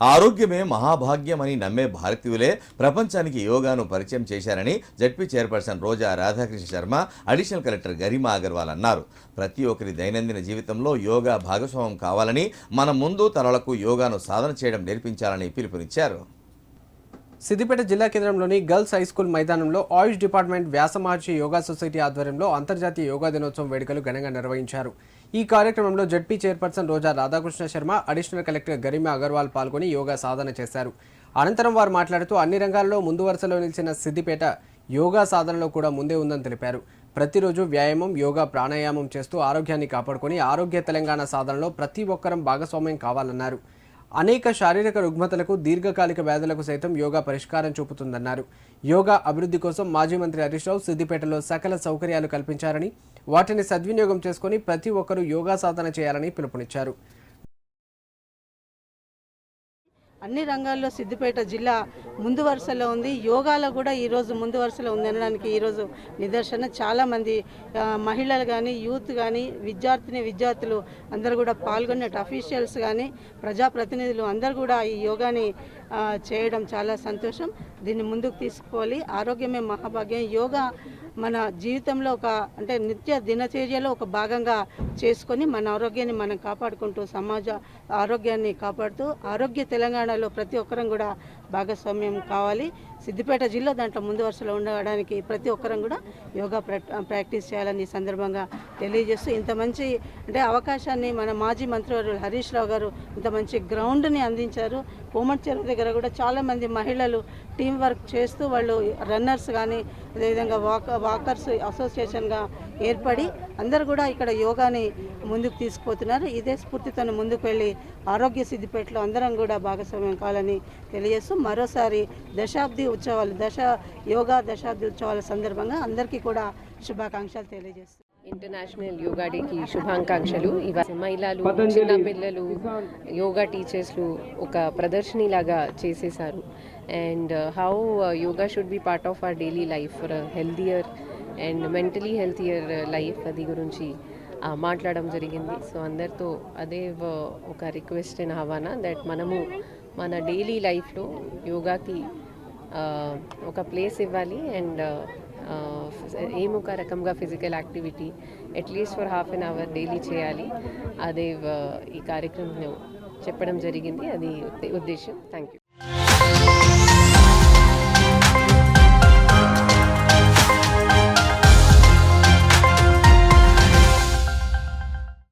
ఆరోగ్యమే మహాభాగ్యమని నమ్మే భారతీయులే ప్రపంచానికి యోగాను పరిచయం చేశారని ZP chairperson Roja Radhakrishna Sharma additional collector Garima Agarwal అన్నారు. ప్రతి ఒక్కరి దైనందిన జీవితంలో యోగా భాగస్వామ్యం కావాలని మన ముందు తరాలకు యోగాను సాధన చేయడం నేర్పించాలని పిలుపునిచ్చారు. సిద్దిపేట జిల్లా కేంద్రంలోని గర్ల్స్ హై స్కూల్ మైదానంలో Ayush department Vyasamaharshi yoga society ఆధ్వర్యంలో అంతర్జాతీయ యోగా దినోత్సవం వేడుకలు ఘనంగా నిర్వహించారు. ఈ కార్యక్రమంలో ZP chairperson Roja Radhakrishna Sharma additional collector Garima Agarwal పాల్గొని యోగా సాధన చేశారు. అనంతరం వారు మాట్లాడుతూ అన్ని రంగాల్లో ముందు వరుసలో నిలిచిన సిద్దిపేట యోగా సాధనలో కూడా ముందే ఉందని తెలిపారు. ప్రతిరోజు వ్యాయామం యోగా ప్రాణాయామం చేస్తూ ఆరోగ్యాన్ని కాపాడుకొని ఆరోగ్య తెలంగాణ సాధనలో ప్రతి ఒక్కరం భాగస్వామ్యం కావాలన్నారు. అనేక శారీరక రుగ్మతలకు దీర్ఘకాలిక వ్యాధులకు సైతం యోగా పరిష్కారం చూపుతుందన్నారు. యోగా అభివృద్ధి కోసం మాజీ మంత్రి హరీష్ రావు సిద్దిపేటలో సకల సౌకర్యాలు కల్పించారని వాటిని సద్వినియోగం చేసుకుని ప్రతి ఒక్కరూ యోగా సాధన చేయాలని పిలుపునిచ్చారు. అన్ని రంగాల్లో సిద్దిపేట జిల్లా ముందు వరుసలో ఉంది. యోగాలో కూడా ఈరోజు ముందు వరుసలో ఉంది అనడానికి ఈరోజు నిదర్శన. చాలామంది మహిళలు కానీ యూత్ కానీ విద్యార్థిని విద్యార్థులు అందరూ కూడా పాల్గొన్నట్టు అఫీషియల్స్ కానీ ప్రజాప్రతినిధులు అందరూ కూడా ఈ యోగాని చేయడం చాలా సంతోషం. దీన్ని ముందుకు తీసుకోవాలి ఆరోగ్యమే మహాభాగ్యం. యోగా మన జీవితంలో ఒక అంటే నిత్య దినచర్యలో ఒక భాగంగా చేసుకొని మన ఆరోగ్యాన్ని మనం కాపాడుకుంటూ సమాజ ఆరోగ్యాన్ని కాపాడుతూ ఆరోగ్య తెలంగాణలో ప్రతి ఒక్కరం కూడా భాగస్వామ్యం కావాలి. సిద్దిపేట జిల్లా దాంట్లో ముందు వరుసలో ఉండడానికి ప్రతి ఒక్కరం కూడా యోగా ప్రాక్టీస్ చేయాలని ఈ సందర్భంగా తెలియజేస్తూ ఇంత మంచి అంటే అవకాశాన్ని మన మాజీ మంత్రివర్యులు హరీష్ రావు గారు ఇంత మంచి గ్రౌండ్ని అందించారు. కోమట్ చెరువు దగ్గర కూడా చాలామంది మహిళలు టీం వర్క్ చేస్తూ వాళ్ళు రన్నర్స్ కానీ అదేవిధంగా వాక్ వాకర్స్ అసోసియేషన్గా ఏర్పడి అందరూ కూడా ఇక్కడ యోగాని ముందుకు తీసుకుపోతున్నారు. ఇదే స్ఫూర్తితో ముందుకు వెళ్ళి ఆరోగ్య సిద్దిపేటలో అందరం కూడా భాగస్వామ్యం కావాలని తెలియజేస్తూ మరోసారి దశాబ్ది ఉత్సవాలు దశ యోగా దశాబ్ది ఉత్సవాల సందర్భంగా అందరికీ కూడా శుభాకాంక్షలు తెలియజేస్తున్నాను ఇంటర్నేషనల్ యోగా డేకి శుభాకాంక్షలు. ఇవాళ మహిళలు చిన్న పిల్లలు యోగా టీచర్స్లు ఒక ప్రదర్శని లాగా చేసేసారు and how yoga should be part of our daily life for healthier and mentally healthier life అది గురించి మాట్లాడడం జరిగింది. సో అందరితో అదే వ- ఒక రిక్వెస్ట్ ఇన్ హవానా దట్ మనము మన డైలీ లైఫ్లో యోగాకి ఒక ప్లేస్ ఇవ్వాలి అండ్ ఏం ఒక రకంగా physical activity at least for half an hour daily చేయాలి. అదే ఈ కార్యక్రమం చెప్పడం జరిగింది. అది ఉద్దేశం. Thank you